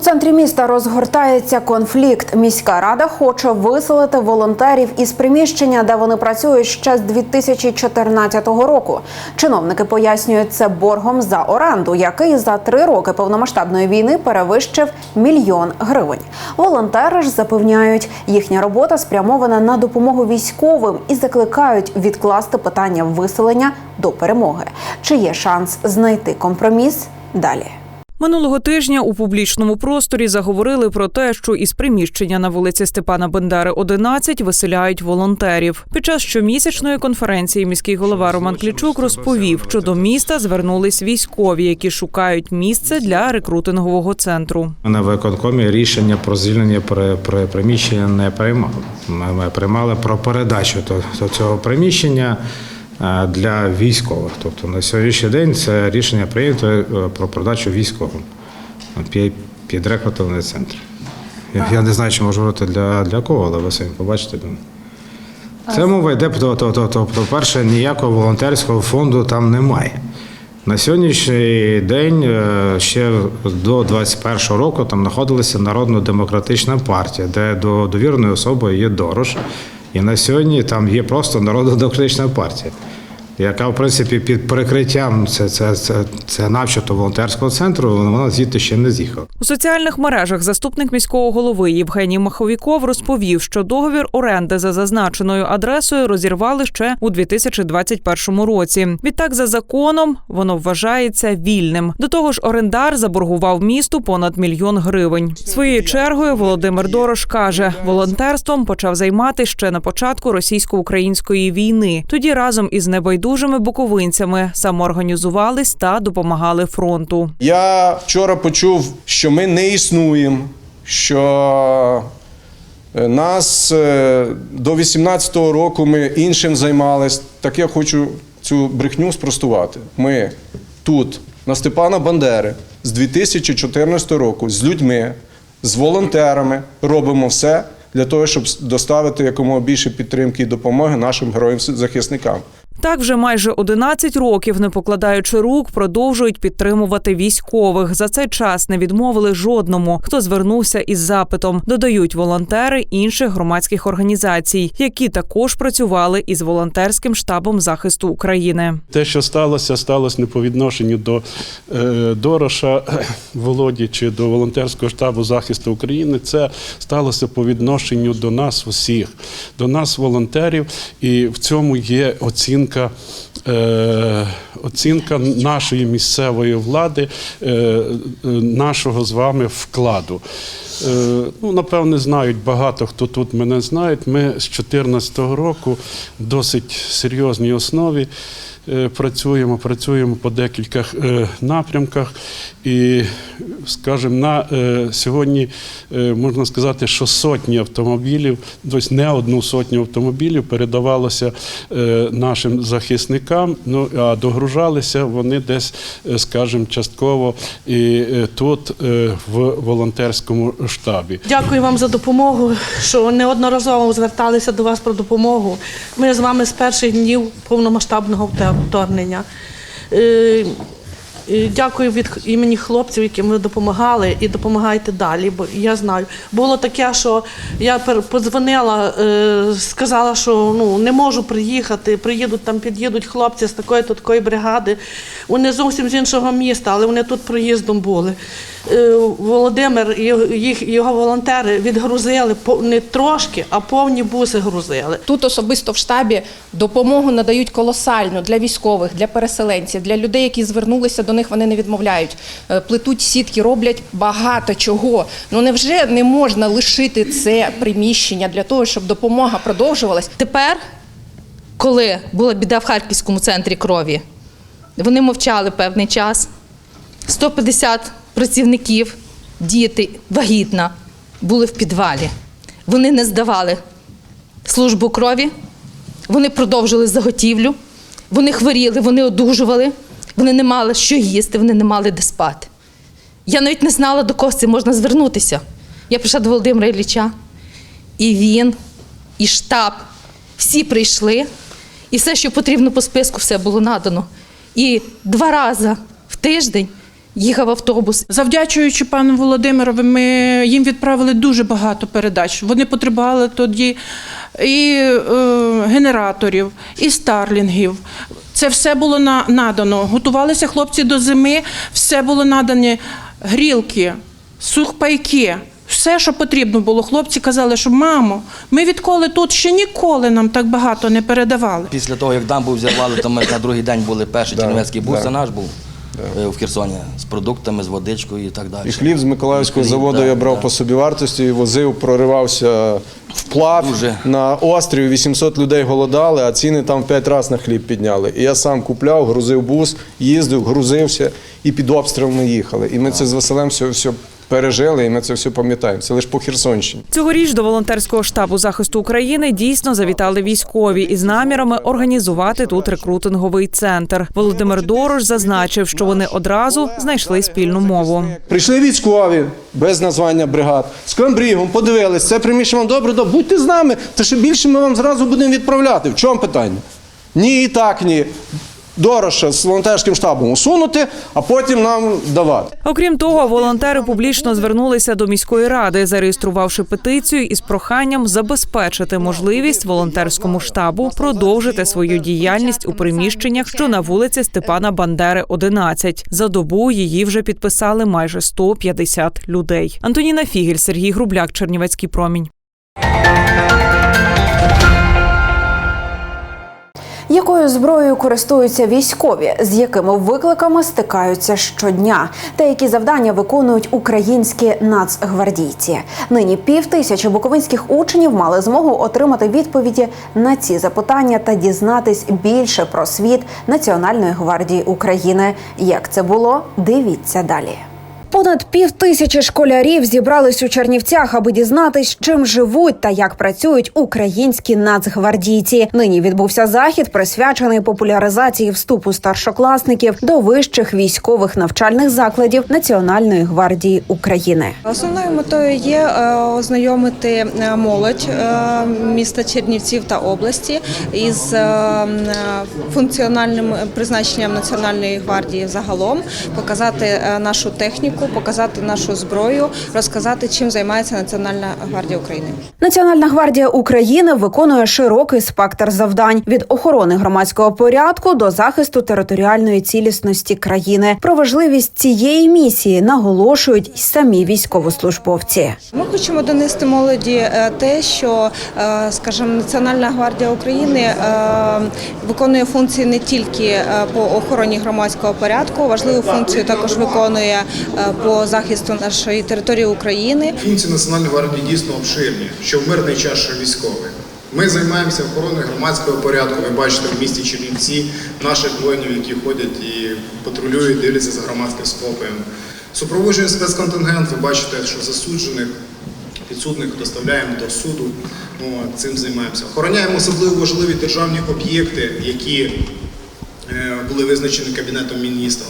У центрі міста розгортається конфлікт. Міська рада хоче виселити волонтерів із приміщення, де вони працюють ще з 2014 року. Чиновники пояснюють це боргом за оренду, який за три роки повномасштабної війни перевищив мільйон гривень. Волонтери ж запевняють, їхня робота спрямована на допомогу військовим і закликають відкласти питання виселення до перемоги. Чи є шанс знайти компроміс? Далі. Минулого тижня у публічному просторі заговорили про те, що із приміщення на вулиці Степана Бендери, 11 виселяють волонтерів. Під час щомісячної конференції міський голова Роман Клічук розповів, що до міста звернулись військові, які шукають місце для рекрутингового центру. На виконкомі рішення про звільнення при приміщення не приймали. Ми, приймали про передачу цього приміщення для військових. Тобто на сьогоднішній день це рішення прийнято е, про передачу військовим під, під центр. Я, я не знаю, чи можу говорити для, для кого, але ви самі побачите. Це мова йде про, то, то, то, по-перше, ніякого волонтерського фонду там немає. На сьогоднішній день, е, ще до 21-го року, там знаходилася Народно-демократична партія, де до довіреної особи є Дорош. І на сьогодні там є просто Народно-демократична партія, яка, в принципі, під прикриттям це, це, це, це начебто волонтерського центру, вона звідти ще не з'їхала. У соціальних мережах заступник міського голови Євгеній Маховіков розповів, що договір оренди за зазначеною адресою розірвали ще у 2021 році. Відтак, за законом, воно вважається вільним. До того ж, орендар заборгував місту понад мільйон гривень. Своєю чергою Володимир Дорош каже, волонтерством почав займати ще на початку російсько-української війни. Тоді разом із небайдужими буковинцями самоорганізувались та допомагали фронту. Я вчора почув, що ми не існуємо, що е, нас е, до 18-го року ми іншим займались. Так я хочу цю брехню спростувати. Ми тут, на Степана Бандери, з 2014 року, з людьми, з волонтерами робимо все для того, щоб доставити якомога більше підтримки і допомоги нашим героям-захисникам. Так вже майже 11 років, не покладаючи рук, продовжують підтримувати військових. За цей час не відмовили жодному, хто звернувся із запитом. Додають волонтери інших громадських організацій, які також працювали із волонтерським штабом захисту України. Те, що сталося, сталося не по відношенню до е, Дороша Володі чи до волонтерського штабу захисту України. Це сталося по відношенню до нас усіх, до нас, волонтерів, і в цьому є оцінка. Е, оцінка нашої місцевої влади, е, нашого з вами вкладу. Е, Ну, напевне, знають багато хто тут мене знають. Ми з 2014 року досить серйозній основі працюємо, працюємо по декілька е, напрямках. І, скажімо, на е, сьогодні е, можна сказати, що сотні автомобілів, тобто не одну сотню автомобілів передавалося е, нашим захисникам, ну а догружалися вони десь, е, скажімо, частково і е, тут е, в волонтерському штабі. Дякую вам за допомогу, що неодноразово зверталися до вас про допомогу. Ми з вами з перших днів повномасштабного вторгнення. Е, е, Дякую від імені хлопців, яким ви допомагали, і допомагайте далі. Бо я знаю, було таке, що я подзвонила, е, сказала, що ну не можу приїхати. Приїдуть там, під'їдуть хлопці з такої то такої бригади. Вони зовсім з іншого міста, але вони тут проїздом були. Е, Володимир і його- їх його волонтери відгрузили по- не трошки, а повні буси грузили. Тут особисто в штабі допомогу надають колосальну для військових, для переселенців, для людей, які звернулися до них, вони не відмовляють. Е, Плетуть сітки, роблять багато чого. Ну невже не можна лишити це приміщення для того, щоб допомога продовжувалась? Тепер, коли була біда в Харківському центрі крові, вони мовчали певний час. 150 працівників, діти, вагітна, були в підвалі. Вони не здавали службу крові, вони продовжили заготівлю, вони хворіли, вони одужували, вони не мали що їсти, вони не мали де спати. Я навіть не знала, до кого цим можна звернутися. Я прийшла до Володимира Ілліча, і він, і штаб, всі прийшли, і все, що потрібно по списку, все було надано. І два рази в тиждень їхав автобус. Завдячуючи пану Володимирові, ми їм відправили дуже багато передач. Вони потребували тоді і е, генераторів, і старлінгів. Це все було на, надано. Готувалися хлопці до зими, все було надані грілки, сухпайки. Все, що потрібно було. Хлопці казали, що мамо, ми відколи тут ще ніколи нам так багато не передавали. Після того, як дамбу взірвали, то ми на другий день були перший Да, чернівецький бус, це наш був е, в Херсоні з продуктами, з водичкою і так далі. І хліб з Миколаївського хліб, заводу да, я брав да. по собівартості і возив, проривався вплав Дуже. на острів. 800 людей голодали, а ціни там в 5 разів на хліб підняли. І я сам купляв, грузив бус, їздив, грузився і під обстрілами їхали. І ми це з Василем все, все пережили, і ми це все пам'ятаємо. Це лише по Херсонщині. Цьогоріч до волонтерського штабу захисту України дійсно завітали військові із намірами організувати тут рекрутинговий центр. Володимир Дорош зазначив, що вони одразу знайшли спільну мову. Прийшли військові без названня бригад з комбрігом, подивились, це приміщення вам добре, добре, будьте з нами, то ще більше ми вам зразу будемо відправляти. В чому питання? Ні, і так, ні. Дороша з волонтерським штабом усунути, а потім нам давати. Окрім того, волонтери публічно звернулися до міської ради, зареєструвавши петицію із проханням забезпечити можливість волонтерському штабу продовжити свою діяльність у приміщеннях, що на вулиці Степана Бандери, 11. За добу її вже підписали майже 150 людей. Антоніна Фігель, Сергій Грубляк, Чернівецький промінь. Якою зброєю користуються військові, з якими викликами стикаються щодня, та які завдання виконують українські нацгвардійці? Нині пів тисячі буковинських учнів мали змогу отримати відповіді на ці запитання та дізнатись більше про світ Національної гвардії України. Як це було? Дивіться далі. Понад пів тисячі школярів зібрались у Чернівцях, аби дізнатись, чим живуть та як працюють українські нацгвардійці. Нині відбувся захід, присвячений популяризації вступу старшокласників до вищих військових навчальних закладів Національної гвардії України. Основною метою є е, ознайомити е, молодь е, міста Чернівців та області із функціональним призначенням Національної гвардії загалом, показати нашу техніку, показати нашу зброю, розказати, чим займається Національна гвардія України. Національна гвардія України виконує широкий спектр завдань від охорони громадського порядку до захисту територіальної цілісності країни. Про важливість цієї місії наголошують й самі військовослужбовці. Ми хочемо донести молоді е, те, що, е, скажімо, Національна гвардія України е, виконує функції не тільки по охороні громадського порядку, важливу функцію також виконує по захисту нашої території України. Функції Національної гвардії дійсно обширні, що в мирний час, що військовий. Ми займаємося охороною громадського порядку. Ви бачите в місті Чернівці наших воїнів, які ходять і патрулюють, дивляться за громадським спокоєм. Супроводжує спецконтингент. Ви бачите, що засуджених підсудних доставляємо до суду. От, цим займаємося. Охороняємо особливо важливі державні об'єкти, які е, були визначені Кабінетом міністрів.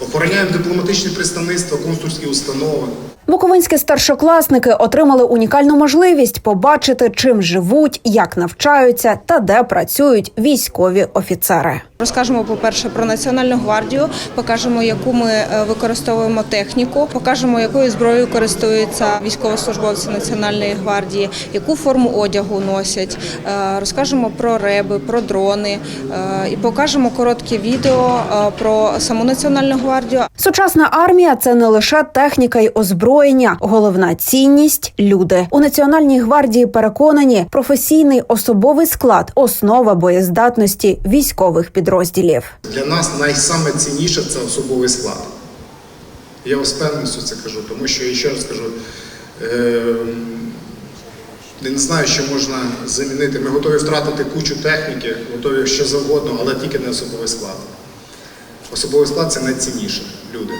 Охороняємо дипломатичні представництва, консульські установи. Буковинські старшокласники отримали унікальну можливість побачити, чим живуть, як навчаються та де працюють військові офіцери. Розкажемо, по-перше, про Національну гвардію, покажемо, яку ми е, використовуємо техніку, покажемо, якою зброєю користуються військовослужбовці Національної гвардії, яку форму одягу носять. Е, Розкажемо про реби, про дрони е, і покажемо коротке відео про саму Національну гвардію. Сучасна армія це не лише техніка й озброєння, головна цінність люди у національній гвардії. Переконані, професійний особовий склад основа боєздатності військових підрозділів. Для нас найсаме цінніше це особовий склад. Я з певністю це кажу, тому що я ще раз кажу, е, не знаю, що можна замінити. Ми готові втратити кучу техніки, готові що завгодно, але тільки не особовий склад. Особовий склад це найцінніше люди.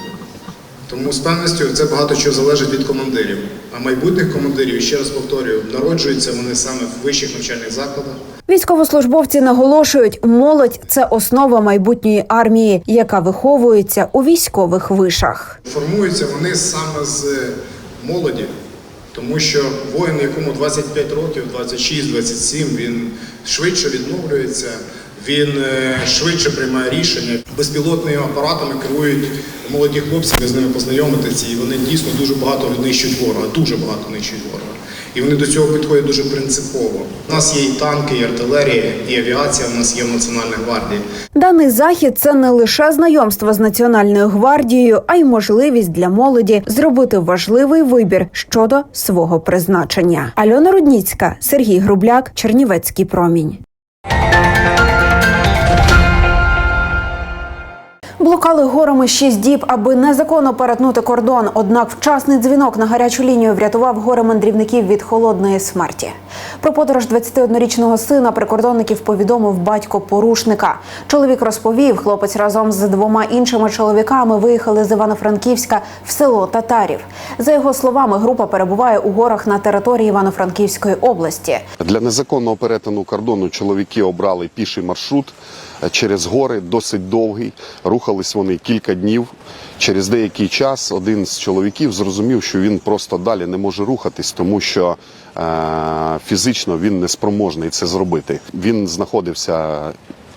Тому з певністю це багато чого залежить від командирів. А майбутніх командирів, ще раз повторюю, народжуються вони саме в вищих навчальних закладах. Військовослужбовці наголошують, молодь це основа майбутньої армії, яка виховується у військових вишах. Формуються вони саме з молоді, Тому що воїн, якому 25 років, 26, 27, він швидше відновлюється, він е, швидше приймає рішення. Безпілотними апаратами керують молоді хлопці, ви з ними познайомитеся, і вони дійсно дуже багато нищать ворога, дуже багато нищать ворога. І вони до цього підходять дуже принципово. У нас є і танки, і артилерія, і авіація. У нас є в Національній гвардії. Даний захід це не лише знайомство з національною гвардією, а й можливість для молоді зробити важливий вибір щодо свого призначення. Альона Рудніцька, Сергій Грубляк, Чернівецький промінь. Блукали горами шість діб, аби незаконно перетнути кордон. Однак вчасний дзвінок на гарячу лінію врятував горе мандрівників від холодної смерті. Про подорож 21-річного сина прикордонників повідомив батько порушника. Чоловік розповів, хлопець разом з двома іншими чоловіками виїхали з Івано-Франківська в село Татарів. За його словами, група перебуває у горах на території Івано-Франківської області. Для незаконного перетину кордону чоловіки обрали піший маршрут через гори, досить довгий. Рухались вони кілька днів. Через деякий час один з чоловіків зрозумів, що він просто далі не може рухатись, тому що е, фізично він не спроможний це зробити. Він знаходився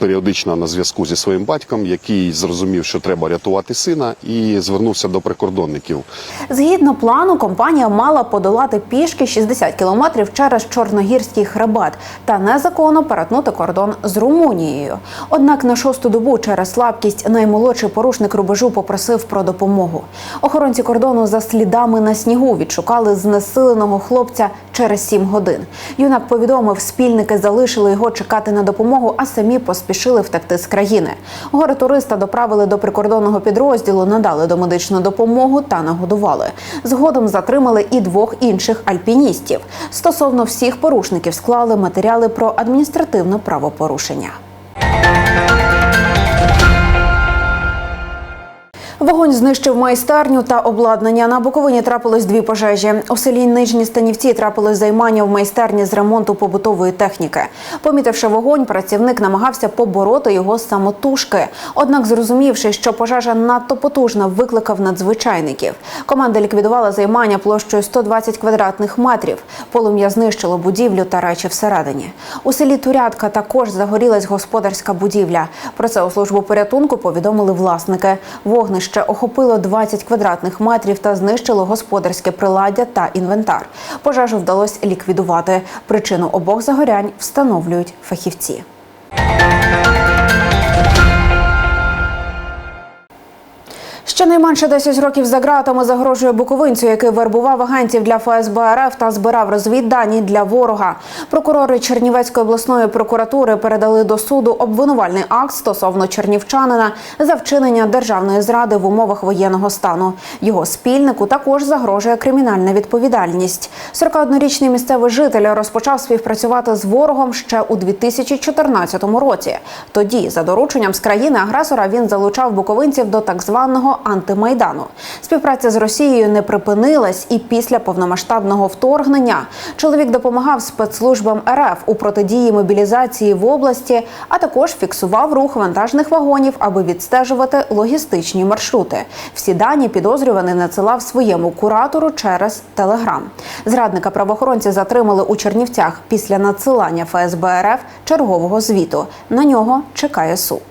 періодично на зв'язку зі своїм батьком, який зрозумів, що треба рятувати сина, і звернувся до прикордонників. Згідно плану, компанія мала подолати пішки 60 кілометрів через Чорногірський хребет та незаконно перетнути кордон з Румунією. Однак на шосту добу через слабкість наймолодший порушник рубежу попросив про допомогу. Охоронці кордону за слідами на снігу відшукали знесиленого хлопця через 7 годин. Юнак повідомив, спільники залишили його чекати на допомогу, а самі поспішили втекти з країни. Гори туриста доправили до прикордонного підрозділу, надали домедичну допомогу та нагодували. Згодом затримали і двох інших альпіністів. Стосовно всіх порушників склали матеріали про адміністративне правопорушення. Вогонь знищив майстерню та обладнання. На Буковині трапилось дві пожежі. У селі Нижні Станівці трапилось займання в майстерні з ремонту побутової техніки. Помітивши вогонь, працівник намагався побороти його самотужки. Однак, зрозумівши, що пожежа надто потужна, викликав надзвичайників. Команда ліквідувала займання площею 120 квадратних метрів. Полум'я знищило будівлю та речі всередині. У селі Турятка також загорілась господарська будівля. Про це у службу порятунку повідомили власники. Вогнище охопило 20 квадратних метрів та знищило господарське приладдя та інвентар. Пожежу вдалося ліквідувати. Причину обох загорянь встановлюють фахівці. Щонайменше 10 років за ґратами загрожує буковинцю, який вербував агентів для ФСБ РФ та збирав розвіддані для ворога. Прокурори Чернівецької обласної прокуратури передали до суду обвинувальний акт стосовно чернівчанина за вчинення державної зради в умовах воєнного стану. Його спільнику також загрожує кримінальна відповідальність. 41-річний місцевий житель розпочав співпрацювати з ворогом ще у 2014 році. Тоді, за дорученням з країни агресора, він залучав буковинців до так званого антимайдану. Співпраця з Росією не припинилась і після повномасштабного вторгнення. Чоловік допомагав спецслужбам РФ у протидії мобілізації в області, а також фіксував рух вантажних вагонів, аби відстежувати логістичні маршрути. Всі дані підозрюваний надсилав своєму куратору через Телеграм. Зрадника правоохоронці затримали у Чернівцях після надсилання ФСБ РФ чергового звіту. На нього чекає суд.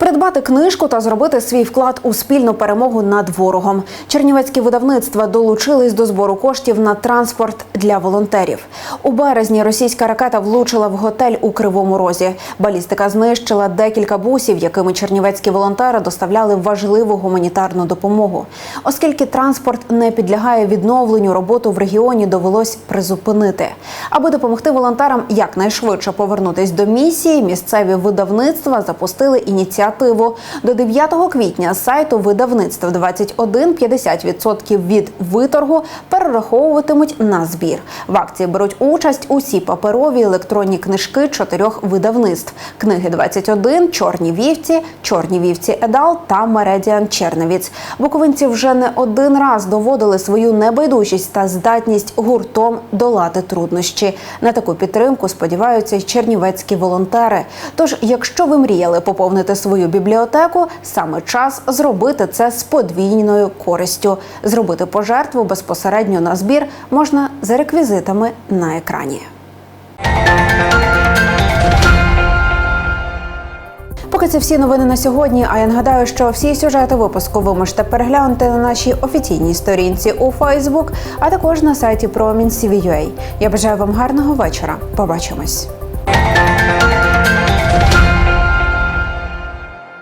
Придбати книжку та зробити свій вклад у спільну перемогу над ворогом. Чернівецькі видавництва долучились до збору коштів на транспорт для волонтерів. У березні російська ракета влучила в готель у Кривому Розі. Балістика знищила декілька бусів, якими чернівецькі волонтери доставляли важливу гуманітарну допомогу. Оскільки транспорт не підлягає відновленню, роботу в регіоні довелось призупинити. Аби допомогти волонтерам якнайшвидше повернутись до місії, місцеві видавництва запустили ініціативу. До 9 квітня з сайту видавництв 21 50% від виторгу перераховуватимуть на збір. В акції беруть участь усі паперові електронні книжки чотирьох видавництв: книги 21, Чорні вівці, Чорні вівці Едал та Мередіан Черневіць. Буковинці вже не один раз доводили свою небайдужість та здатність гуртом долати труднощі. На таку підтримку сподіваються й чернівецькі волонтери. Тож, якщо ви мріяли поповнити свою свою бібліотеку, саме час зробити це з подвійною користю. Зробити пожертву безпосередньо на збір можна за реквізитами на екрані. Поки це всі новини на сьогодні. А я нагадаю, що всі сюжети випуску ви можете переглянути на нашій офіційній сторінці у Фейсбук, а також на сайті ProMin.CVUA. Я бажаю вам гарного вечора. Побачимось.